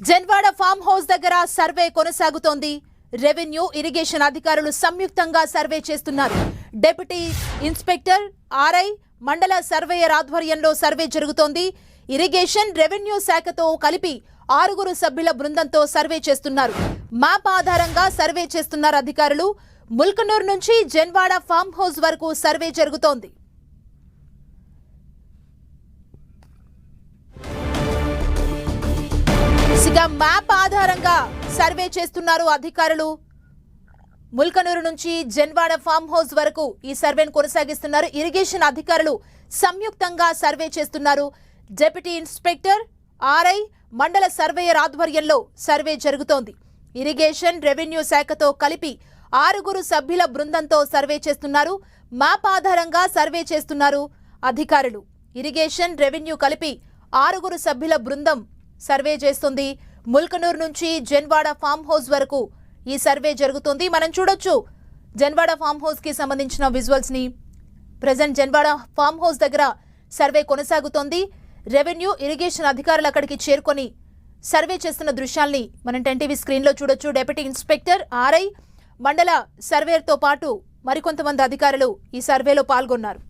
Janwada farm house దగ్గర survey కొనసాగుతోంది. Revenue irrigation అధికారులు సంయుక్తంగా సర్వే చేస్తున్నారు. డెప్యూటీ ఇన్స్పెక్టర్ ఆర్ఐ మండల సర్వేయర్ ఆధ్వర్యంలో సర్వే జరుగుతోంది. ఇరిగేషన్ రెవెన్యూ శాఖతో కలిపి ఆరుగురు సభ్యుల బృందంతో సర్వే చేస్తున్నారు. మ్యాప్ ఆధారంగా సర్వే చేస్తున్నారు అధికారులు. ముల్కనూరు నుంచి జన్వాడ ఫామ్ హౌస్ వరకు సర్వే జరుగుతోంది. ఇక మ్యాప్ ఆధారంగా సర్వే చేస్తున్నారు అధికారులు. ముల్కనూరు నుంచి జన్వాడ ఫామ్ హౌస్ వరకు ఈ సర్వేను కొనసాగిస్తున్నారు. ఇరిగేషన్ అధికారులు సంయుక్తంగా సర్వే చేస్తున్నారు. డిప్యూటీ ఇన్స్పెక్టర్ ఆర్ఐ మండల సర్వేయర్ ఆధ్వర్యంలో సర్వే జరుగుతోంది. ఇరిగేషన్ రెవెన్యూ శాఖతో కలిపి ఆరుగురు సభ్యుల బృందంతో సర్వే చేస్తున్నారు. మ్యాప్ ఆధారంగా సర్వే చేస్తున్నారు అధికారులు. ఇరిగేషన్ రెవెన్యూ కలిపి ఆరుగురు సభ్యుల బృందం సర్వే చేస్తుంది. ముల్కనూరు నుంచి జన్వాడ ఫామ్ హౌస్ వరకు ఈ సర్వే జరుగుతుంది. మనం చూడొచ్చు జన్వాడ ఫామ్ హౌస్కి సంబంధించిన విజువల్స్ని. ప్రజెంట్ జన్వాడ ఫామ్ హౌస్ దగ్గర సర్వే కొనసాగుతోంది. రెవెన్యూ ఇరిగేషన్ అధికారులు అక్కడికి చేరుకొని సర్వే చేస్తున్న దృశ్యాల్ని మనం టెన్టీవీ స్క్రీన్లో చూడొచ్చు. డెప్యూటీ ఇన్స్పెక్టర్ ఆర్ఐ మండల సర్వేర్తో పాటు మరికొంతమంది అధికారులు ఈ సర్వేలో పాల్గొన్నారు.